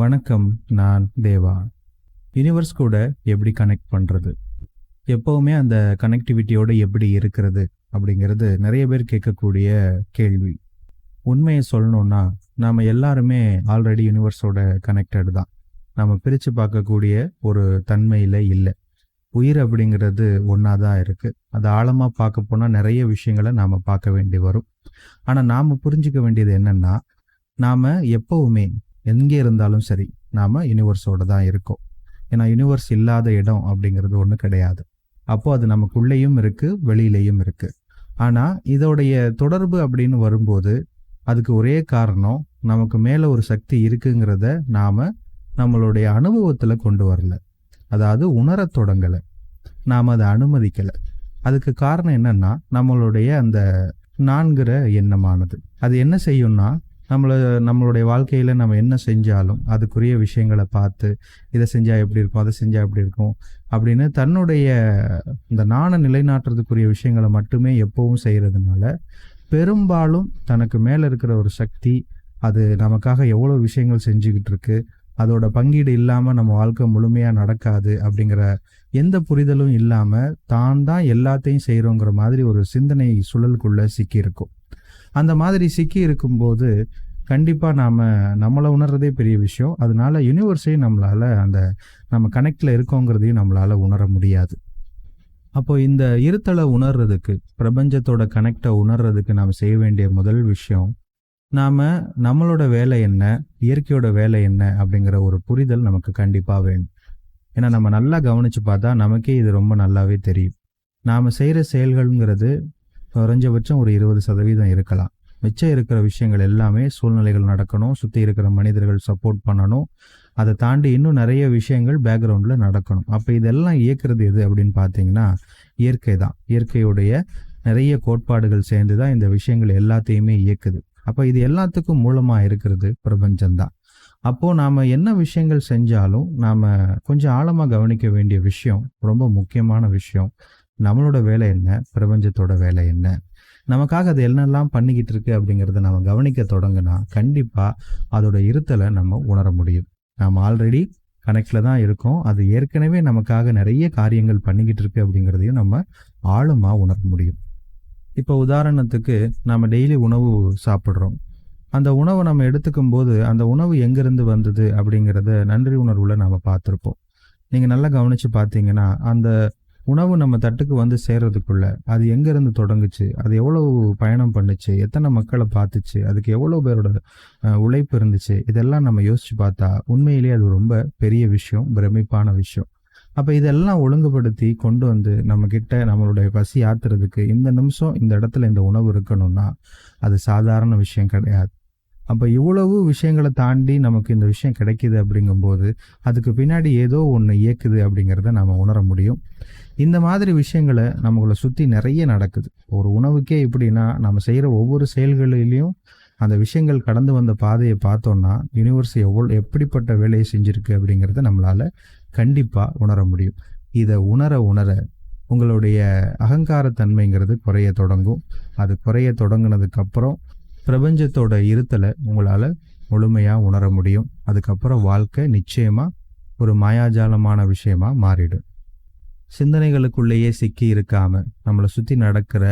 வணக்கம் நான் தேவா. யூனிவர்ஸ் கூட எப்படி கனெக்ட் பண்ணுறது எப்போவுமே அந்த கனெக்டிவிட்டியோட எப்படி இருக்கிறது அப்படிங்கிறது நிறைய பேர் கேட்கக்கூடிய கேள்வி. உண்மையை சொல்லணும்னா நாம் எல்லாருமே ஆல்ரெடி யூனிவர்ஸோட கனெக்டட் தான். நம்ம பிரித்து பார்க்கக்கூடிய ஒரு தன்மையில் இல்லை. உயிர் அப்படிங்கிறது ஒன்றா தான் இருக்குது அது ஆழமாக பார்க்க போனால் நிறைய விஷயங்களை நாம் பார்க்க வேண்டி வரும். ஆனால் நாம் புரிஞ்சுக்க வேண்டியது என்னென்னா நாம் எப்போவுமே எங்கே இருந்தாலும் சரி நாம் யூனிவர்ஸோடு தான் இருக்கோம். ஏன்னா யூனிவர்ஸ் இல்லாத இடம் அப்படிங்கிறது ஒன்றும் கிடையாது. அப்போது அது நமக்குள்ளேயும் இருக்குது வெளியிலையும் இருக்குது ஆனால் இதோடைய தொடர்பு அப்படின்னு வரும்போது அதுக்கு ஒரே காரணம் நமக்கு மேலே ஒரு சக்தி இருக்குங்கிறத நாம் நம்மளுடைய அனுபவத்தில் கொண்டு வரல. அதாவது உணரத் தொடங்கலை. நாம் அதை அனுமதிக்கலை. அதுக்கு காரணம் என்னன்னா நம்மளுடைய அந்த நான்கிற எண்ணமானது. அது என்ன செய்யும்னா நம்மளை நம்மளுடைய வாழ்க்கையில் நம்ம என்ன செஞ்சாலும் அதுக்குரிய விஷயங்களை பார்த்து இதை செஞ்சால் எப்படி இருக்கும் அதை செஞ்சால் எப்படி இருக்கும் அப்படின்னு தன்னுடைய இந்த நாண நிலைநாட்டுறதுக்குரிய விஷயங்களை மட்டுமே எப்பவும் செய்கிறதுனால பெரும்பாலும் தனக்கு மேலே இருக்கிற ஒரு சக்தி அது நமக்காக எவ்வளோ விஷயங்கள் செஞ்சுக்கிட்டு இருக்கு அதோட பங்கீடு இல்லாமல் நம்ம வாழ்க்கை முழுமையாக நடக்காது அப்படிங்கிற எந்த புரிதலும் இல்லாமல் தான் தான் எல்லாத்தையும் செய்கிறோங்கிற மாதிரி ஒரு சிந்தனை சுழலுக்குள்ளே சிக்கியிருக்கும். அந்த மாதிரி சிக்கி இருக்கும்போது கண்டிப்பாக நாம் நம்மளை உணர்றதே பெரிய விஷயம். அதனால யூனிவர்ஸையும் நம்மளால் அந்த நம்ம கனெக்டில் இருக்கோங்கிறதையும் நம்மளால் உணர முடியாது. அப்போ இந்த இருத்தலை உணர்றதுக்கு பிரபஞ்சத்தோட கனெக்டை உணர்றதுக்கு நாம் செய்ய வேண்டிய முதல் விஷயம் நாம் நம்மளோட வேலை என்ன இயற்கையோட வேலை என்ன அப்படிங்கிற ஒரு புரிதல் நமக்கு கண்டிப்பாக வேணும். ஏன்னா நம்ம நல்லா கவனித்து பார்த்தா நமக்கே இது ரொம்ப நல்லாவே தெரியும். நாம் செய்கிற செயல்கள்ங்கிறது குறைஞ்சபட்சம் ஒரு இருபது சதவீதம் இருக்கலாம். மிச்சம் இருக்கிற விஷயங்கள் எல்லாமே சூழ்நிலைகள் நடக்கணும் சுற்றி இருக்கிற மனிதர்கள் சப்போர்ட் பண்ணணும். அதை தாண்டி இன்னும் நிறைய விஷயங்கள் பேக்ரவுண்டில் நடக்கணும். அப்போ இதெல்லாம் இயக்குறது எது அப்படின்னு பார்த்தீங்கன்னா இயற்கை தான். இயற்கையுடைய நிறைய கோட்பாடுகள் சேர்ந்து தான் இந்த விஷயங்கள் எல்லாத்தையுமே இயக்குது. அப்போ இது எல்லாத்துக்கும் மூலமாக இருக்கிறது பிரபஞ்சம்தான் அப்போது நாம் என்ன விஷயங்கள் செஞ்சாலும் நாம் கொஞ்சம் ஆழமாக கவனிக்க வேண்டிய விஷயம் ரொம்ப முக்கியமான விஷயம் நம்மளோட வேலை என்ன? பிரபஞ்சத்தோட வேலை என்ன? நமக்காக அது என்னெல்லாம் பண்ணிக்கிட்டு இருக்கு அப்படிங்கிறத நம்ம கவனிக்க தொடங்கினா கண்டிப்பாக அதோட இருத்தலை நம்ம உணர முடியும். நாம் ஆல்ரெடி கனெக்டில் தான் இருக்கோம். அது ஏற்கனவே நமக்காக நிறைய காரியங்கள் பண்ணிக்கிட்டு இருக்கு அப்படிங்கிறதையும் நம்ம ஆழமாக உணர முடியும். இப்போ உதாரணத்துக்கு நம்ம டெய்லி உணவு சாப்பிட்றோம். அந்த உணவை நம்ம எடுத்துக்கும் போது அந்த உணவு எங்கேருந்து வந்தது அப்படிங்கிறத நன்றி உணர்வில் நம்ம பார்த்துருப்போம். நீங்கள் நல்லா கவனித்து பார்த்தீங்கன்னா அந்த உணவு நம்ம தட்டுக்கு வந்து சேர்றதுக்குள்ள அது எங்கேருந்து தொடங்குச்சு? அது எவ்வளோ பயணம் பண்ணுச்சு? எத்தனை மக்களை பார்த்துச்சு? அதுக்கு எவ்வளோ பேரோட உழைப்பு இருந்துச்சு? இதெல்லாம் நம்ம யோசிச்சு பார்த்தா உண்மையிலேயே அது ரொம்ப பெரிய விஷயம் பிரமிப்பான விஷயம். அப்போ இதெல்லாம் ஒழுங்குபடுத்தி கொண்டு வந்து நம்ம கிட்ட நம்மளுடைய பசி ஆத்துறதுக்கு இந்த நிமிஷம் இந்த இடத்துல இந்த உணவு இருக்கணும்னா அது சாதாரண விஷயம் கிடையாது. அப்போ இவ்வளவு விஷயங்களை தாண்டி நமக்கு இந்த விஷயம் கிடைக்கிது அப்படிங்கும்போது அதுக்கு பின்னாடி ஏதோ ஒன்று இயக்குது அப்படிங்கிறத நம்ம உணர முடியும். இந்த மாதிரி விஷயங்களை நம்மளை சுற்றி நிறைய நடக்குது. ஒரு உணவுக்கே எப்படின்னா நம்ம செய்கிற ஒவ்வொரு செயல்களிலையும் அந்த விஷயங்கள் கடந்து வந்த பாதையை பார்த்தோம்னா யூனிவர்ஸ் எவ்வளோ எப்படிப்பட்ட வேலையை செஞ்சுருக்கு அப்படிங்கிறத நம்மளால் கண்டிப்பாக உணர முடியும். இதை உணர உணர உங்களுடைய அகங்காரத்தன்மைங்கிறது குறைய தொடங்கும். அது குறைய தொடங்கினதுக்கப்புறம் பிரபஞ்சத்தோட இருத்தலை உங்களால் முழுமையாக உணர முடியும். அதுக்கப்புறம் வாழ்க்கை நிச்சயமாக ஒரு மாயாஜாலமான விஷயமா மாறிடும். சிந்தனைகளுக்குள்ளேயே சிக்கி இருக்காம நம்மளை சுற்றி நடக்கிற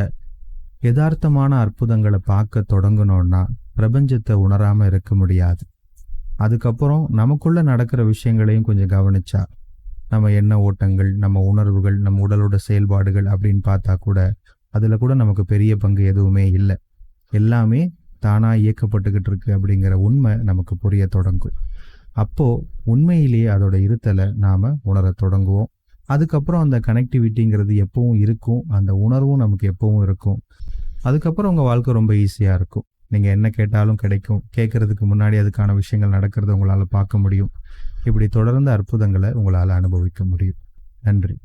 யதார்த்தமான அற்புதங்களை பார்க்க தொடங்கணும்னா பிரபஞ்சத்தை உணராமல் இருக்க முடியாது. அதுக்கப்புறம் நமக்குள்ள நடக்கிற விஷயங்களையும் கொஞ்சம் கவனிச்சா நம்ம எண்ண ஓட்டங்கள் நம்ம உணர்வுகள் நம்ம உடலோட செயல்பாடுகள் அப்படின்னு பார்த்தா கூட அதில் கூட நமக்கு பெரிய பங்கு எதுவுமே இல்லை. எல்லாமே தானாக இயக்கப்பட்டுக்கிட்டு இருக்கு அப்படிங்கிற உண்மை நமக்கு புரிய தொடங்கும். அப்போது உண்மையிலேயே அதோட இருத்தலை நாம் உணர தொடங்குவோம். அதுக்கப்புறம் அந்த கனெக்டிவிட்டிங்கிறது எப்பவும் இருக்கும். அந்த உணர்வும் நமக்கு எப்பவும் இருக்கும். அதுக்கப்புறம் உங்கள் வாழ்க்கை ரொம்ப ஈஸியாக இருக்கும். நீங்கள் என்ன கேட்டாலும் கிடைக்கும். கேட்கறதுக்கு முன்னாடி அதுக்கான விஷயங்கள் நடக்கிறது உங்களால் பார்க்க முடியும். இப்படி தொடர்ந்து அற்புதங்களை உங்களால் அனுபவிக்க முடியும். நன்றி.